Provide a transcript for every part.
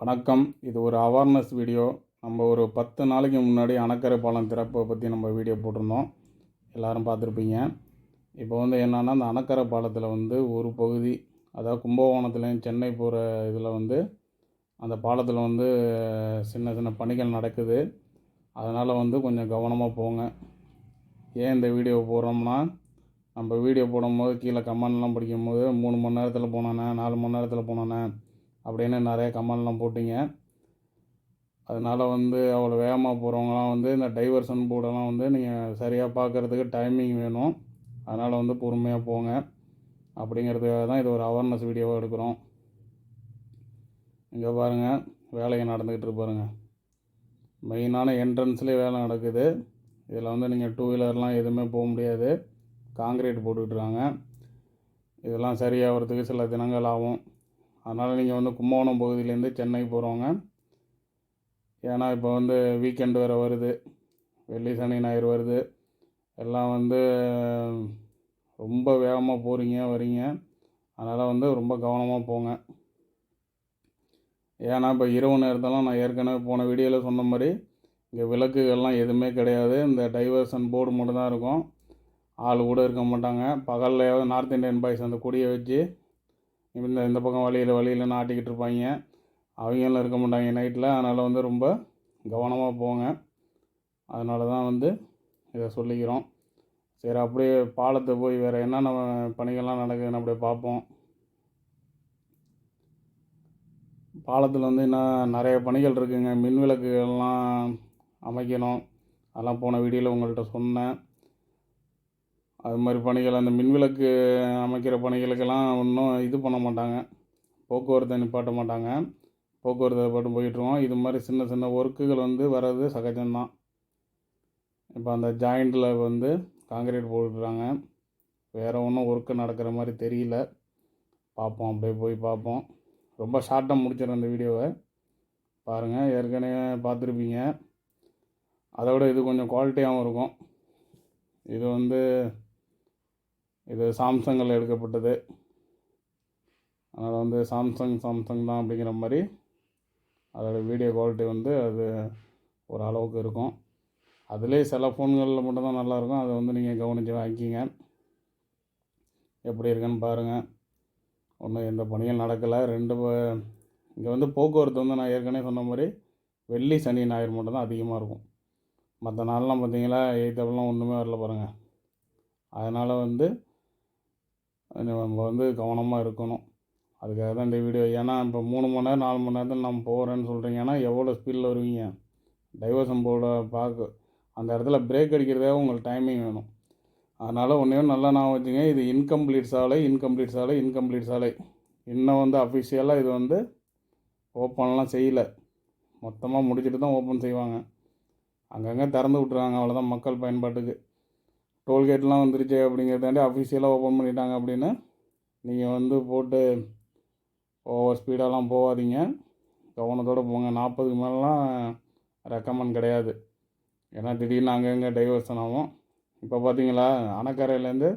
வணக்கம். இது ஒரு அவேர்னஸ் வீடியோ நம்ம ஒரு பத்து நாளைக்கு முன்னாடி அணக்கரை பாலம் திறப்பை பற்றி நம்ம வீடியோ போட்டிருந்தோம். எல்லோரும் பார்த்துருப்பீங்க. இப்போ வந்து என்னென்னா அந்த அணக்கரை பாலத்தில் வந்து ஒரு பகுதி அதாவது கும்பகோணத்துலேயும் சென்னை போகிற இதில் வந்து அந்த பாலத்தில் வந்து சின்ன சின்ன பணிகள் நடக்குது. அதனால் வந்து கொஞ்சம் கவனமாக போங்க. ஏன் இந்த வீடியோ போடுறோம்னா நம்ம வீடியோ போடும்போது கீழே கமெண்ட்லாம் படிக்கும்போது மூணு மணி நேரத்தில் போனானே நாலு மணி நேரத்தில் போனானே அப்படின்னு நிறைய கமெண்ட்லாம் போட்டிங்க. அதனால் வந்து அவ்வளோ வேகமாக போகிறவங்களாம் வந்து இந்த டைவர்ஷன் போர்டெல்லாம் வந்து நீங்கள் சரியாக பார்க்குறதுக்கு டைமிங் வேணும். அதனால் வந்து பொறுமையாக போங்க. அப்படிங்கிறதுக்காக தான் இது ஒரு அவேர்னஸ் வீடியோவாக எடுக்கிறோம். இங்கே பாருங்கள் வேலையை நடந்துக்கிட்டு பாருங்க. மெயினான என்ட்ரன்ஸ்லேயே வேலை நடக்குது. இதில் வந்து நீங்கள் டூ வீலர்லாம் எதுவுமே போக முடியாது. காங்கிரீட் போட்டுக்கிட்டுருக்காங்க இதெல்லாம் சரியாகிறதுக்கு சில தினங்கள் ஆகும். அதனால் நீங்கள் வந்து கும்பகோணம் பகுதியிலேருந்து சென்னை போகிறவங்க ஏன்னா இப்போ வந்து வீக்கெண்டு வேறு வருது. வெள்ளி சனி ஞாயிறு வருது. எல்லாம் வந்து ரொம்ப வேகமாக போகிறீங்க வரீங்க. அதனால் வந்து ரொம்ப கவனமாக போங்க. ஏன்னா இப்போ இரவு நேரத்தெல்லாம் நான் ஏற்கனவே போன வீடியோவில் சொன்ன மாதிரி இங்கே விளக்குகள்லாம் எதுவுமே கிடையாது. இந்த டைவர்ஷன் போர்டு மட்டும் தான் இருக்கும். ஆள் கூட இருக்க மாட்டாங்க. பகல்லையாவது நார்த் இந்தியன் பாய்ஸ் அந்த கொடியை வச்சு இந்த இந்த பக்கம் வழியில் வழியில் நாட்டிக்கிட்டு இருப்பாங்க. அவங்களும் இருக்க மாட்டாங்க நைட்டில் அதனால் வந்து ரொம்ப கவனமாக போங்க. அதனால தான் வந்து இதை சொல்லிக்கிறோம். சரி அப்படியே பாலத்தை போய் வேறு என்னென்ன பணிகள்லாம் நடக்குதுன்னு அப்படியே பார்ப்போம். பாலத்தில் வந்து இன்னும் நிறைய பணிகள் இருக்குதுங்க மின் விளக்குகள்லாம் அமைக்கணும். அதெல்லாம் போன வீடியோவில் உங்கள்கிட்ட சொன்னேன். அது மாதிரி பணிகள் அந்த மின்விளக்கு அமைக்கிற பணிகளுக்கெல்லாம் ஒன்றும் இது பண்ண மாட்டாங்க. போக்குவரத்தை நிப்பாட்ட மாட்டாங்க. போக்குவரத்தை பாட்டு போயிட்டுருவோம் இது மாதிரி சின்ன சின்ன ஒர்க்குகள் வந்து வர்றது சகஜம்தான். இப்போ அந்த ஜாயிண்டில் வந்து காங்கிரீட் போட்டுறாங்க வேறு ஒன்றும் ஒர்க்கு நடக்கிற மாதிரி தெரியல. பார்ப்போம். அப்படியே போய் பார்ப்போம். ரொம்ப ஷார்ட்டாக முடிச்சிடறேன் அந்த வீடியோவை. பாருங்கள் ஏற்கனவே பார்த்துருப்பீங்க. அதை விட இது கொஞ்சம் குவாலிட்டியாகவும் இருக்கும். இது வந்து இது சாம்சங்கில் எடுக்கப்பட்டது. அதனால் வந்து சாம்சங் சாம்சங் தான் அப்படிங்கிற மாதிரி அதோடய வீடியோ குவாலிட்டி வந்து அது ஒரு அளவுக்கு இருக்கும். அதிலே சில ஃபோன்களில் மட்டும்தான் நல்லாயிருக்கும் அதை வந்து நீங்கள் கவனித்து வாங்கிக்கிங்க. எப்படி இருக்குன்னு பாருங்கள் ஒன்றும் எந்த பணியும் நடக்கலை. ரெண்டு இங்கே வந்து போக்குவரத்து வந்து நான் ஏற்கனவே சொன்ன மாதிரி வெள்ளி சனி ஞாயிறு மட்டும்தான் அதிகமாக இருக்கும். மற்ற நாள்லாம் பார்த்தீங்களா எயித்தப்பெல்லாம் ஒன்றுமே வரல பாருங்கள் அதனால் வந்து நம்ம வந்து கவனமாக இருக்கணும். அதுக்காக தான் இந்த வீடியோ ஏன்னா இப்போ மூணு மணி நேரம் நாலு மணி நேரத்தில் நான் போகிறேன்னு சொல்கிறீங்கன்னா எவ்வளோ ஸ்பீடில் வருவீங்க? டைவர்ஷன் போர்டை பார்க்க அந்த இடத்துல பிரேக் அடிக்கிறதே உங்களுக்கு டைமிங் வேணும். அதனால் ஒன்றையும் நல்லா நான் வச்சுங்க. இது இன்கம்ப்ளீட் சாலை இன்கம்ப்ளீட் சாலை இன்கம்ப்ளீட் சாலை. இன்னும் வந்து அஃபிஷியலாக இது வந்து ஓப்பன்லாம் செய்யலை. மொத்தமாக முடிச்சுட்டு தான் ஓப்பன் செய்வாங்க. அங்கங்கே திறந்து விட்ருவாங்க அவ்வளோதான் மக்கள் பயன்பாட்டுக்கு. டோல்கேட்லாம் வந்துருச்சு அப்படிங்கிறதாண்டி அஃபிஷியலாக ஓப்பன் பண்ணிட்டாங்க அப்படின்னு. நீங்கள் வந்து போட்டு ஓவர் ஸ்பீடாலாம் போகாதீங்க. கவனத்தோடு போங்க. நாற்பதுக்கு மேலாம் ரெக்கமெண்ட் கிடையாது. ஏன்னா திடீர்னு அங்கங்கே டைவர்ஷன் ஆகும். இப்போ பார்த்தீங்களா அணக்கரையிலேருந்து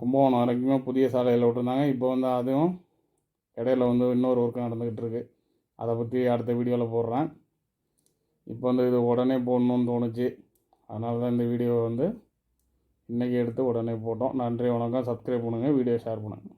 கும்பகோணம் வரைக்குமே புதிய சாலையில் விட்டுருந்தாங்க. இப்போ வந்து அதுவும் இடையில வந்து இன்னொரு ஒர்க்கு நடந்துக்கிட்டு இருக்குது அதை பற்றி அடுத்த வீடியோவில் போடுறேன். இப்போ வந்து இது உடனே போடணுன்னு தோணுச்சு. அதனால தான் இந்த வீடியோவை வந்து இன்றைக்கி எடுத்து உடனே போட்டோம். நன்றி வணக்கம். சப்ஸ்கிரைப் பண்ணுங்கள் வீடியோ ஷேர் பண்ணுங்கள்